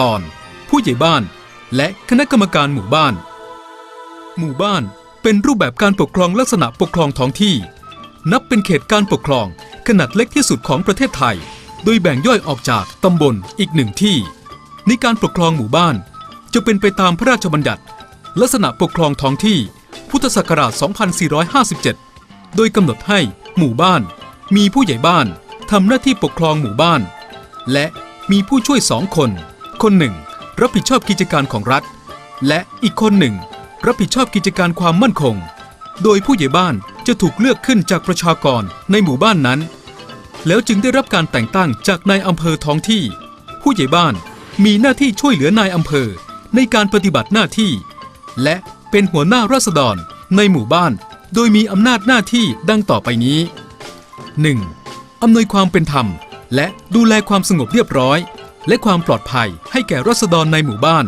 ตอน ผู้ใหญ่บ้าน และคณะกรรมการหมู่บ้าน หมู่บ้านเป็นรูปแบบการปกครองลักษณะปกครองท้องที่ นับเป็นเขตการปกครองขนาดเล็กที่สุดของประเทศไทย โดยแบ่งย่อยออกจากตำบลอีกหนึ่งที่ ในการปกครองหมู่บ้าน จะเป็นไปตามพระราชบัญญัติ ลักษณะปกครองท้องที่ พุทธศักราช 2457 โดยกำหนดให้หมู่บ้าน มีผู้ใหญ่บ้านทำหน้าที่ปกครองหมู่บ้าน และมีผู้ช่วยสองคน คนหนึ่ง รับผิดชอบกิจการของรัฐ และอีกคนหนึ่ง รับผิดชอบกิจการความมั่นคง โดยผู้ใหญ่บ้านจะถูกเลือกขึ้นจากประชากรในหมู่บ้านนั้น แล้วจึงได้รับการแต่งตั้งจากนายอำเภอท้องที่ ผู้ใหญ่บ้านมีหน้าที่ช่วยเหลือนายอำเภอในการปฏิบัติหน้าที่ และเป็นหัวหน้าราษฎรในหมู่บ้าน โดยมีอำนาจหน้าที่ดังต่อไปนี้ 1. อำนวยความเป็นธรรม และดูแลความสงบเรียบร้อย และความปลอดภัยให้แก่ราษฎรในหมู่บ้าน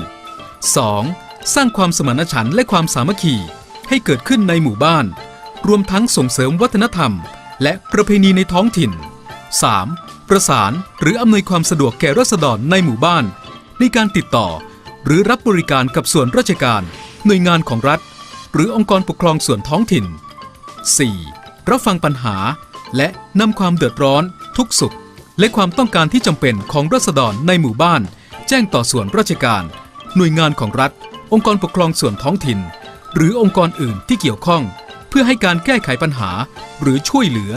2. สร้างความสมานฉันท์และความสามัคคีให้เกิดขึ้นในหมู่บ้าน รวมทั้งส่งเสริมวัฒนธรรม และประเพณีในท้องถิ่น 3. ประสานหรืออำนวยความสะดวกแก่ราษฎรในหมู่บ้าน ในการติดต่อ หรือรับบริการกับส่วนราชการ หน่วยงานของรัฐ หรือองค์กรปกครองส่วนท้องถิ่น 4. รับฟังปัญหาและนำความเดือดร้อนทุกสุข และความต้องการที่จำเป็นของราษฎรในหมู่บ้าน แจ้งต่อส่วนราชการ หน่วยงานของรัฐ องค์กรปกครองส่วนท้องถิ่น หรือองค์กรอื่นที่เกี่ยวข้อง เพื่อให้การแก้ไขปัญหาหรือช่วยเหลือ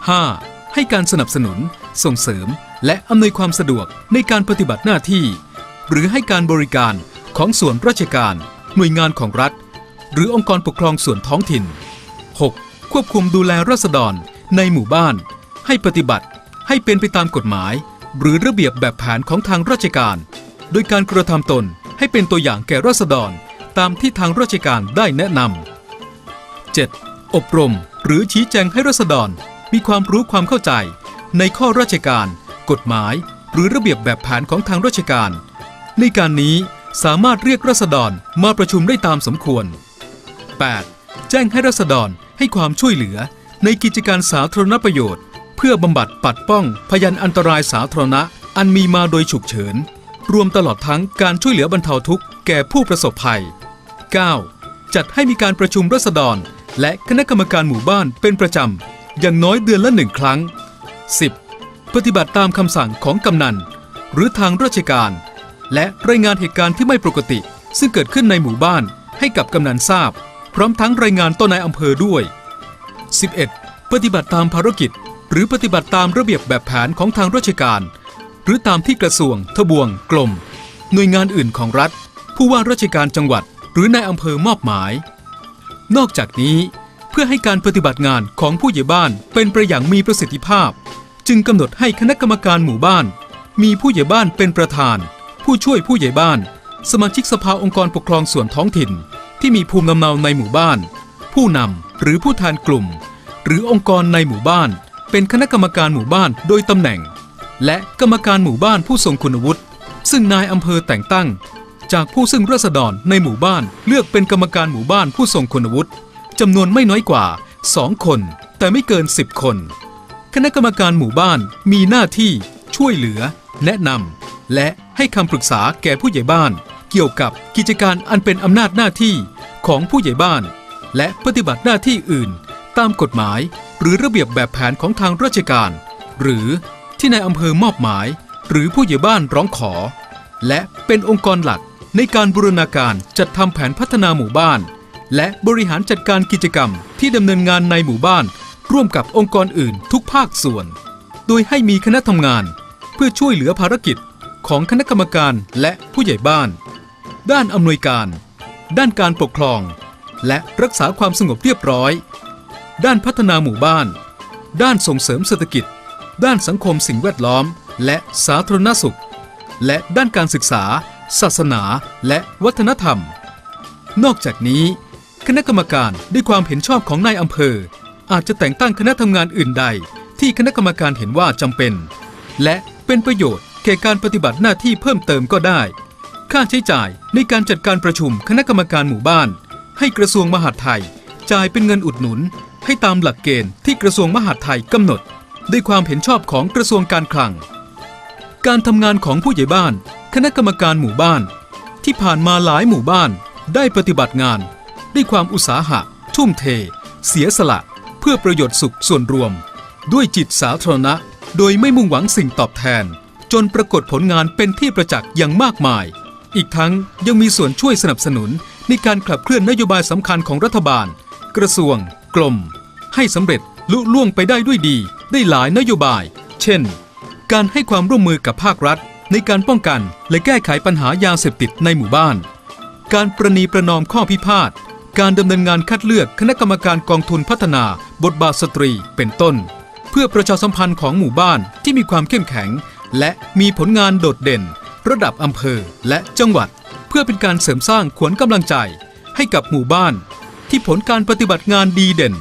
5. ให้การสนับสนุน ส่งเสริม และอำนวยความสะดวกในการปฏิบัติหน้าที่ หรือให้การบริการของส่วนราชการ หน่วยงานของรัฐ หรือองค์กรปกครองส่วนท้องถิ่น 6. ควบคุมดูแลราษฎรในหมู่บ้าน ให้ปฏิบัติ ให้เป็นไปตามกฎหมาย หรือระเบียบแบบแผนของทางราชการ โดยการกระทำตนให้เป็นตัวอย่างแก่ราษฎร ตามที่ทางราชการได้แนะนำ 7. อบรม หรือชี้แจงให้ราษฎร มีความรู้ความเข้าใจ ในข้อราชการ กฎหมาย หรือระเบียบแบบแผนของทางราชการ ในการนี้สามารถเรียกราษฎรมาประชุมได้ตามสมควร 8. แจ้งให้ราษฎรให้ความช่วยเหลือในกิจการสาธารณประโยชน์ เพื่อบำบัดปัดป้องพยันอันตรายสาธารณะ อันมีมาโดยฉุกเฉิน รวมตลอดทั้งการช่วยเหลือบรรเทาทุกข์แก่ผู้ประสบภัย 9. จัดให้มีการประชุมราษฎร และคณะกรรมการหมู่บ้านเป็นประจำ อย่างน้อยเดือนละหนึ่งครั้ง 10. ปฏิบัติตามคำสั่งของกำนัน หรือทางราชการ และรายงานเหตุการณ์ที่ไม่ปกติ ซึ่งเกิดขึ้นในหมู่บ้านให้กับกำนันทราบ พร้อมทั้งรายงานต่อนายอำเภอด้วย 11. ปฏิบัติตามภารกิจ หรือปฏิบัติตามระเบียบแบบแผนของทางราชการ หรือตามที่กระทรวง ทบวง กลม หน่วยงานอื่นของรัฐ ผู้ว่าราชการจังหวัด หรือนายอำเภอมอบหมาย นอกจากนี้ เพื่อให้การปฏิบัติงานของผู้ใหญ่บ้านเป็นไปอย่างมีประสิทธิภาพ จึงกำหนดให้คณะกรรมการหมู่บ้าน มีผู้ใหญ่บ้านเป็นประธาน ผู้ช่วยผู้ใหญ่บ้าน สมาชิกสภาองค์กรปกครองส่วนท้องถิ่น ที่มีภูมิลำเนาในหมู่บ้าน ผู้นำหรือผู้แทนกลุ่ม หรือองค์กรในหมู่บ้าน เป็นคณะกรรมการหมู่บ้านโดยตำแหน่ง และกรรมการหมู่บ้านผู้ทรงคุณวุฒิซึ่งนายอำเภอแต่งตั้ง จากผู้ซึ่งราษฎรในหมู่บ้านเลือกเป็นกรรมการหมู่บ้านผู้ทรงคุณวุฒิจำนวนไม่น้อยกว่า 2 คน แต่ไม่เกิน 10 คน คณะกรรมการหมู่บ้านมีหน้าที่ช่วยเหลือ แนะนำและให้คำปรึกษาแก่ผู้ใหญ่บ้าน เกี่ยวกับกิจการอันเป็นอำนาจหน้าที่ของผู้ใหญ่บ้าน และปฏิบัติหน้าที่อื่น ตามกฎหมาย หรือระเบียบแบบแผนของทางราชการ หรือที่นายอำเภอมอบหมาย หรือผู้ใหญ่บ้านร้องขอ และเป็นองค์กรหลักในการบูรณาการจัดทำแผนพัฒนาหมู่บ้าน และบริหารจัดการกิจกรรมที่ดำเนินงานในหมู่บ้าน ร่วมกับองค์กรอื่นทุกภาคส่วน โดยให้มีคณะทำงาน เพื่อช่วยเหลือภารกิจของคณะกรรมการและผู้ใหญ่บ้าน ด้านอำนวยการ ด้านการปกครอง และรักษาความสงบเรียบร้อย ด้านพัฒนาหมู่บ้าน ด้านส่งเสริมเศรษฐกิจ ด้านสังคมสิ่งแวดล้อม และสาธารณสุข และด้านการศึกษา ศาสนา และวัฒนธรรม นอกจากนี้ คณะกรรมการด้วยความเห็นชอบของนายอำเภอ อาจจะแต่งตั้งคณะทำงานอื่นใด ที่คณะกรรมการเห็นว่าจำเป็น และเป็นประโยชน์แก่การปฏิบัติหน้าที่เพิ่มเติมก็ได้ ค่าใช้จ่ายในการจัดการประชุมคณะกรรมการหมู่บ้าน ให้กระทรวงมหาดไทยจ่ายเป็นเงินอุดหนุน ให้ตามหลักเกณฑ์ที่กระทรวงมหาดไทยกำหนด ด้วยความเห็นชอบของกระทรวงการคลัง การทำงานของผู้ใหญ่บ้าน คณะกรรมการหมู่บ้าน ที่ผ่านมาหลายหมู่บ้านได้ปฏิบัติงาน ด้วยความอุตสาหะ ทุ่มเท เสียสละ เพื่อประโยชน์สุขส่วนรวม ด้วยจิตสาธารณะ โดยไม่มุ่งหวังสิ่งตอบแทน จนปรากฏผลงานเป็นที่ประจักษ์อย่างมากมาย อีกทั้งยังมีส่วนช่วยสนับสนุนในการขับเคลื่อนนโยบายสำคัญของรัฐบาล กระทรวงกรม ให้สำเร็จลุล่วงไปได้ด้วยดี ได้หลายนโยบาย เช่น การให้ความร่วมมือกับภาครัฐ ในการป้องกันและแก้ไขปัญหายาเสพติดในหมู่บ้าน การประนีประนอมข้อพิพาท การดำเนินงานคัดเลือกคณะกรรมการกองทุนพัฒนา บทบาทสตรีเป็นต้น เพื่อประชาสัมพันธ์ของหมู่บ้านที่มีความเข้มแข็ง และมีผลงานโดดเด่น ระดับอำเภอและจังหวัด เพื่อเป็นการเสริมสร้างขวัญกำลังใจ ให้กับหมู่บ้าน ที่ผลการปฏิบัติงานดีเด่น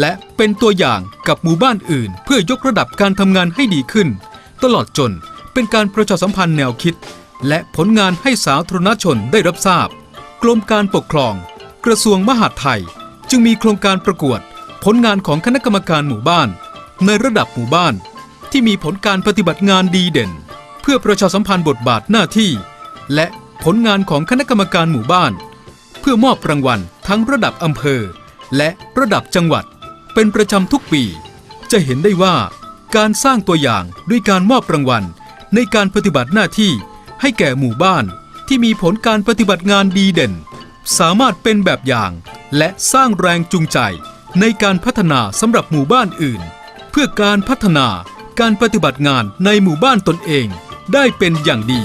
และเป็นตัวอย่างกับหมู่บ้านอื่น เพื่อยกระดับการทำงานให้ดีขึ้น ตลอดจนเป็นการประชาสัมพันธ์แนวคิด และผลงานให้สาธารณชนได้รับทราบ กรมการปกครอง กระทรวงมหาดไทย จึงมีโครงการประกวด ผลงานของคณะกรรมการหมู่บ้าน ในระดับหมู่บ้าน ที่มีผลการปฏิบัติงานดีเด่น เพื่อประชาสัมพันธ์บทบาทหน้าที่ และผลงานของคณะกรรมการหมู่บ้าน เพื่อมอบรางวัลทั้งระดับอำเภอ และระดับจังหวัด เป็นประจำทุกปี จะเห็นได้ว่าการสร้างตัวอย่างด้วยการมอบรางวัล ในการปฏิบัติหน้าที่ให้แก่หมู่บ้านที่มีผลการปฏิบัติงานดีเด่น สามารถเป็นแบบอย่าง และสร้างแรงจูงใจในการพัฒนาสำหรับหมู่บ้านอื่น เพื่อการพัฒนาการปฏิบัติงานในหมู่บ้านตนเองได้เป็นอย่างดี